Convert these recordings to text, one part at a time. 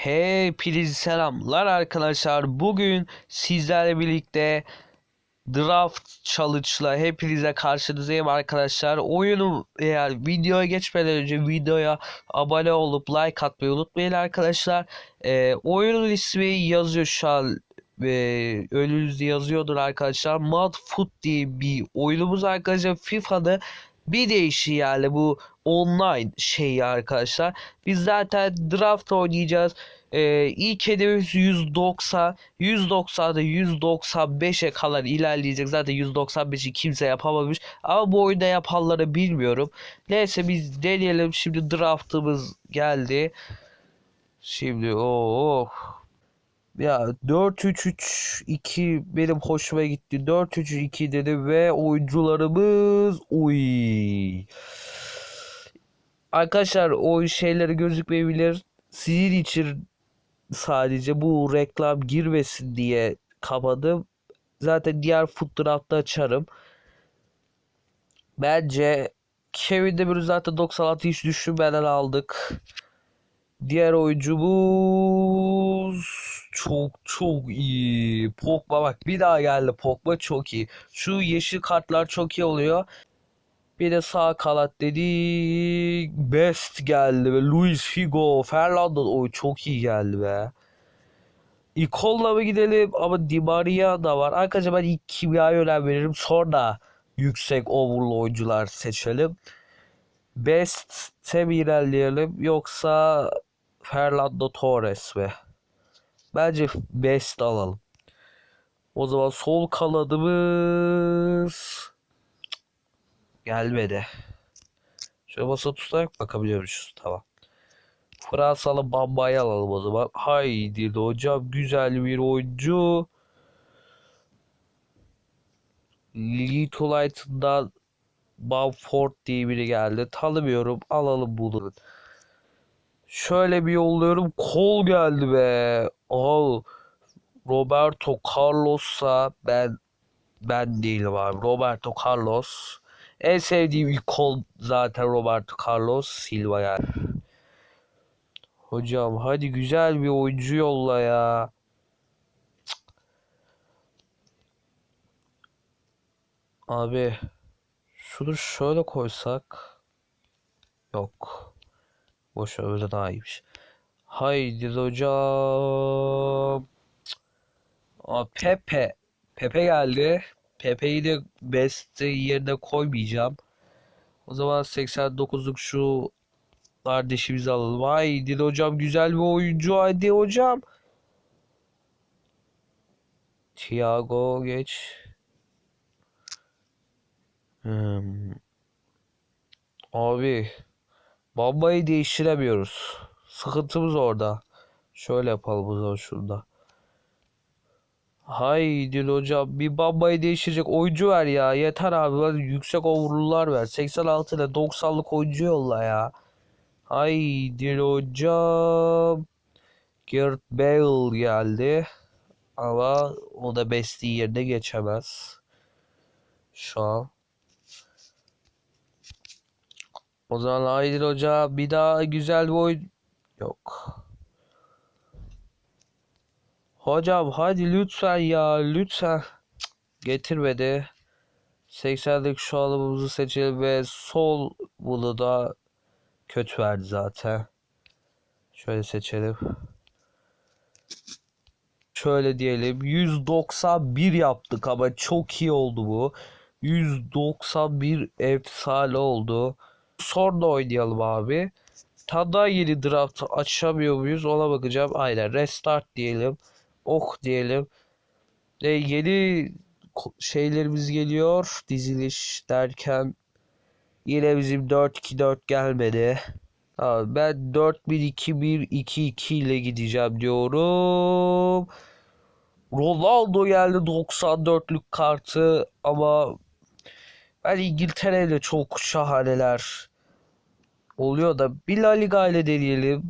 Hepinize selamlar arkadaşlar. Bugün sizlerle birlikte Draft Challenge'la hepinize karşınızdayım arkadaşlar. Oyunu eğer videoya geçmeden önce videoya abone olup like atmayı unutmayın arkadaşlar. Ee, oyunun ismi yazıyor şu an e, önünüzde yazıyordur arkadaşlar. Mud Foot diye bir oyunumuz arkadaşlar. FIFA'da bir değişi yani bu online şey arkadaşlar. Biz zaten draft oynayacağız. Ee, ilk hedefimiz 190. 190'da 195'e kadar ilerleyecek. Zaten 195'i kimse yapamamış. Ama bu oyunda yapanları bilmiyorum. Neyse biz deneyelim. Şimdi draftımız geldi. Şimdi oh. Ya 4-3-3-2 benim hoşuma gitti. 4-3-2 dedi ve oyuncularımız uy. Arkadaşlar o şeyleri gözükmeyebilir. Sizin için sadece bu reklam girmesin diye kapadım. Zaten diğer foot draft'ta açarım. Bence Kevin De Bruyne zaten 96 hiç düşünmeden aldık. Diğer oyuncumuz çok çok iyi. Pogba bak bir daha geldi. Pogba çok iyi. Şu yeşil kartlar çok iyi oluyor. Bir de sağ kanat dedik. Best geldi ve Luis Figo, Fernando o çok iyi geldi be. İkon'la mı gidelim ama Di Maria da var. Arkadaşlar ben ilk kimyaya önem veririm. Sonra yüksek overall oyuncular seçelim. Best'e mi ilerleyelim yoksa Fernando Torres mi? Bence Best alalım. O zaman sol kanadımız gelmedi. Şöyle masa tutarak bakabiliyormuşuz. Tamam. Fransalı Bamba'yı alalım o zaman. Haydi hocam güzel bir oyuncu. Leeds United'dan Bamford diye biri geldi. Tanımıyorum. Alalım bunu. Şöyle bir yolluyorum. Kol geldi be. Oh. Roberto Carlos'a ben ben değilim abi. Roberto Carlos. En sevdiğim ilk kol zaten Roberto Carlos Silva yani. Hocam hadi güzel bir oyuncu yolla ya. Abi şunu şöyle koysak yok. Boş ver, öyle daha iyiymiş. Haydi hocam. Aa, Pepe. Pepe geldi. Pepe'yi de best yerine koymayacağım. O zaman 89'luk şu kardeşimizi alalım. Haydi hocam güzel bir oyuncu. Haydi hocam. Thiago geç. Hmm. Abi Bamba'yı değiştiremiyoruz. Sıkıntımız orada. Şöyle yapalım o zaman şurada. Haydi hocam bir Bamba'yı değiştirecek oyuncu ver ya. Yeter abi. Hadi yüksek overall'lar ver. 86 ile 90'lık oyuncu yolla ya. Haydi hocam. Gareth Bale geldi. Ama o da Besti yerine geçemez. Şu an. O zaman haydi hoca bir daha güzel bir oyun yok. Hocam hadi lütfen ya lütfen. Getirmedi. 80'lik şu alımımızı seçelim ve sol bunu da kötü verdi zaten. Şöyle seçelim. Şöyle diyelim 191 yaptık ama çok iyi oldu bu. 191 efsane oldu. Sonra oynayalım abi. Tanda yeni draft açamıyor muyuz ona bakacağım. Aynen restart diyelim. Oh diyelim. Ve yeni şeylerimiz geliyor. Diziliş derken yine bizim 4-2-4 gelmedi. Ben 4-1-2-1-2-2 ile gideceğim diyorum. Ronaldo geldi 94'lük kartı ama ben İngiltere'yle çok şahaneler oluyor da bir La Liga ile deneyelim.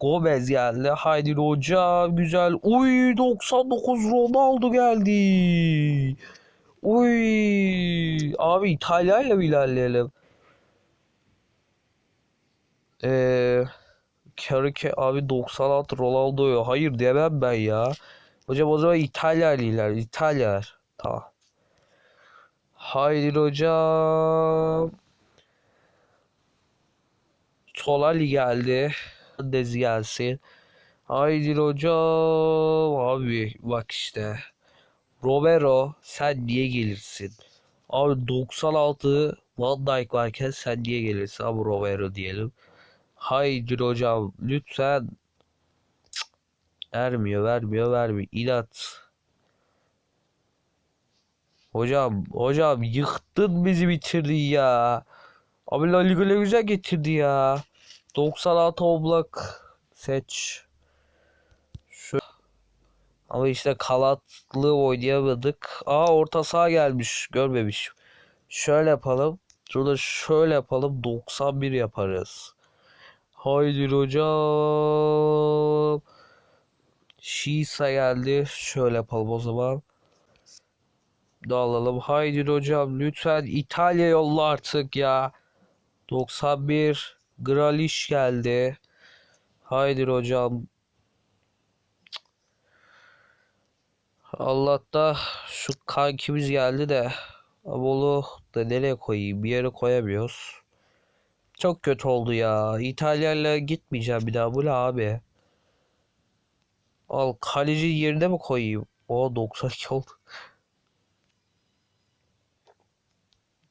Gomez geldi. Haydi hoca güzel. Uy 99 Ronaldo geldi. Uy abi İtalya ile ilerleyelim? Ee, Kerke abi 96 Ronaldo'yu. Hayır demem ben ya. Hocam o zaman İtalyaliler. İtalyalar. Tamam. Haydi hocam. Solali geldi. Dez gelsin. Haydi hocam. Abi bak işte. Romero sen niye gelirsin? Abi 96 Van Dijk varken sen niye gelirsin? Abi Romero diyelim. Haydi hocam lütfen. Cık. Vermiyor vermiyor vermiyor. İnat. Hocam hocam yıktın bizi bitirdin ya. Abi La Liga güzel getirdi ya. 96 Oblak seç. Şu ama işte kanatlı oynayamadık. Aa orta saha gelmiş. Görmemiş. Şöyle yapalım. Şurada şöyle yapalım. 91 yaparız. Haydi hocam. Şisa geldi. Şöyle yapalım o zaman. Dağılalım. Haydi hocam lütfen İtalya yolla artık ya. 91 Gralish geldi. Haydi hocam. Allah'ta şu kankimiz geldi de Abolu da nereye koyayım? Bir yere koyamıyoruz. Çok kötü oldu ya. İtalya'yla gitmeyeceğim bir daha. Bu ne abi? Al kaleci yerine mi koyayım? O 92 oldu.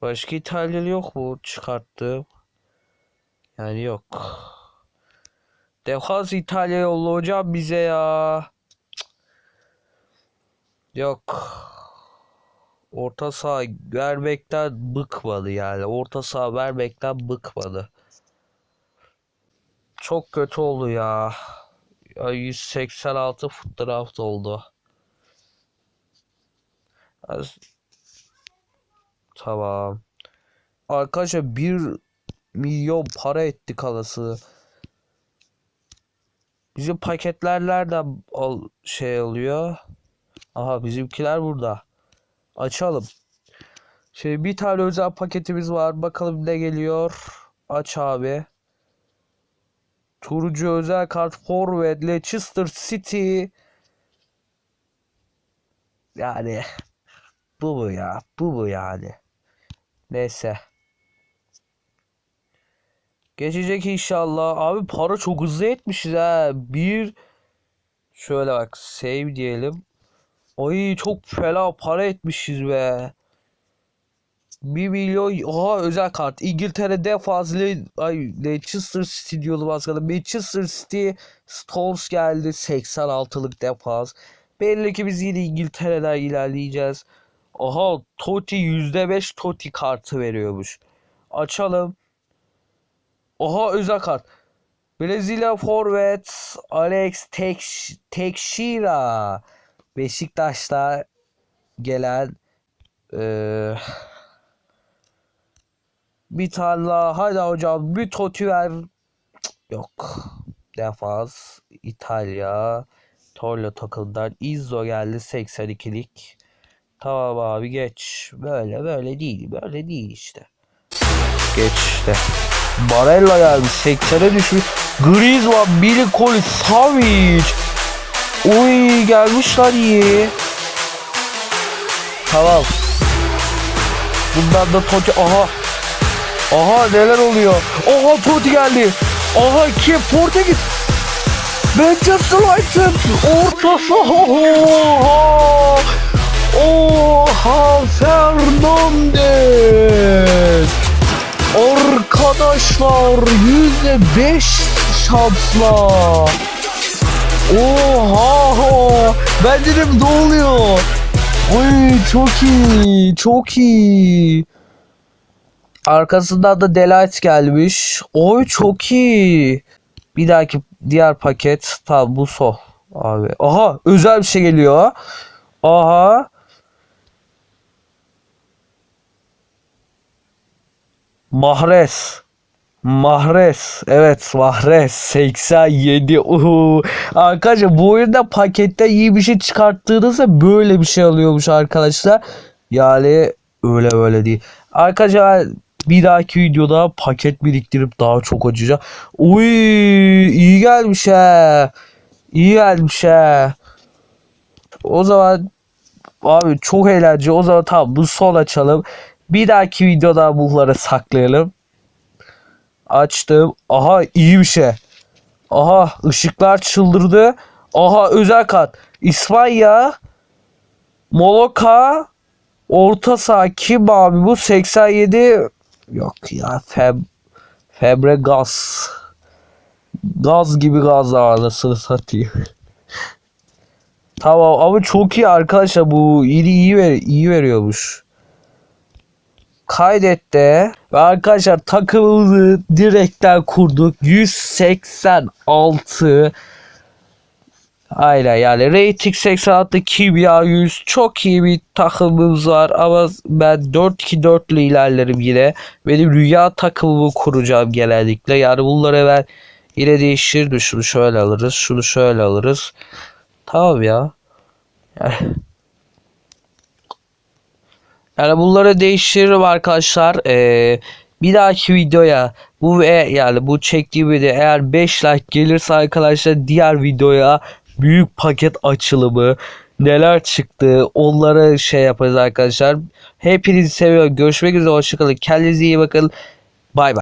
Başka İtalyalı yok mu çıkarttım? Yani yok. Defans İtalya yolla hocam bize ya. Yok. Orta saha vermekten bıkmadı yani. Orta saha vermekten bıkmadı. Çok kötü oldu ya. Ya 186 draft oldu. Tamam. Arkadaşlar 1 milyon para etti kalası. Bizim paketler nereden al şey alıyor? Aha bizimkiler burada. Açalım. Şey bir tane özel paketimiz var. Bakalım ne geliyor. Aç abi. Turuncu özel kart forvet Leicester City. Yani bu mu ya? Bu mu yani? Neyse. Geçecek inşallah. Abi para çok hızlı etmişiz ha. Bir şöyle bak save diyelim. Ay çok fena para etmişiz be. 1 milyon oha özel kart. İngiltere'de fazla ay Leicester City diyordum az kaldı. Manchester City Stones geldi 86'lık defans. Belli ki biz yine İngiltere'den ilerleyeceğiz. Aha Totti %5 Totti kartı veriyormuş. Açalım. Oha özel kart. Brezilya forvet Alex Tex Teixeira. Beşiktaş'ta gelen eee, bir tane daha. Hadi hocam bir Totti ver. Yok. Defans İtalya. Torlo takımdan Izzo geldi 82'lik. Tamam abi geç. Böyle böyle değil. Böyle değil işte. Geç işte. Barella gelmiş. 80'e düşmüş. Griezmann, Billy Cole, Savic. Uy gelmişler iyi. Tamam. Bundan da Totti. Aha. Aha neler oluyor. Aha Totti geldi. Aha kim? Portekiz. Manchester United. Orta saha. Oha. Oha Fernandes. Arkadaşlar yüzde beş şansla. Oha! Ben dedim ne oluyor? Oy çok iyi, çok iyi. Arkasından da Delight gelmiş. Oy çok iyi. Bir dahaki diğer paket tamam bu son abi. Aha özel bir şey geliyor. Aha. Mahrez. Mahrez. Evet Mahrez. 87. Uhu. Arkadaşlar bu oyunda pakette iyi bir şey çıkarttığınızda böyle bir şey alıyormuş arkadaşlar. Yani öyle öyle değil. Arkadaşlar Bir dahaki videoda paket biriktirip daha çok açacağım. Uy iyi gelmiş he. İyi gelmiş he. O zaman abi çok eğlenceli. O zaman tamam bu son açalım. Bir dahaki videoda bunları saklayalım. Açtım. Aha iyi bir şey. Aha ışıklar çıldırdı. Aha özel kat. İspanya. Moloka. Orta saha abi bu? 87. Yok ya Feb Febre gaz. Gaz gibi gaz anasını satayım. tamam ama çok iyi arkadaşlar bu iyi iyi, ver iyi veriyormuş. Kaydet de ve arkadaşlar takımımızı direkten kurduk. 186 Aynen yani rating 86 kimya 100 çok iyi bir takımımız var ama ben 4-2-4 ile ilerlerim yine. Benim rüya takımımı kuracağım genellikle. Yani bunları ben yine değiştirdim. Şunu şöyle alırız. Şunu şöyle alırız. Tamam ya. Yani, yani bunları değiştiririm arkadaşlar. Ee, bir dahaki videoya bu ve yani bu çektiğim video eğer 5 like gelirse arkadaşlar diğer videoya büyük paket açılımı neler çıktı onlara şey yaparız arkadaşlar. Hepinizi seviyorum. Görüşmek üzere. Hoşçakalın. Kendinize iyi bakın.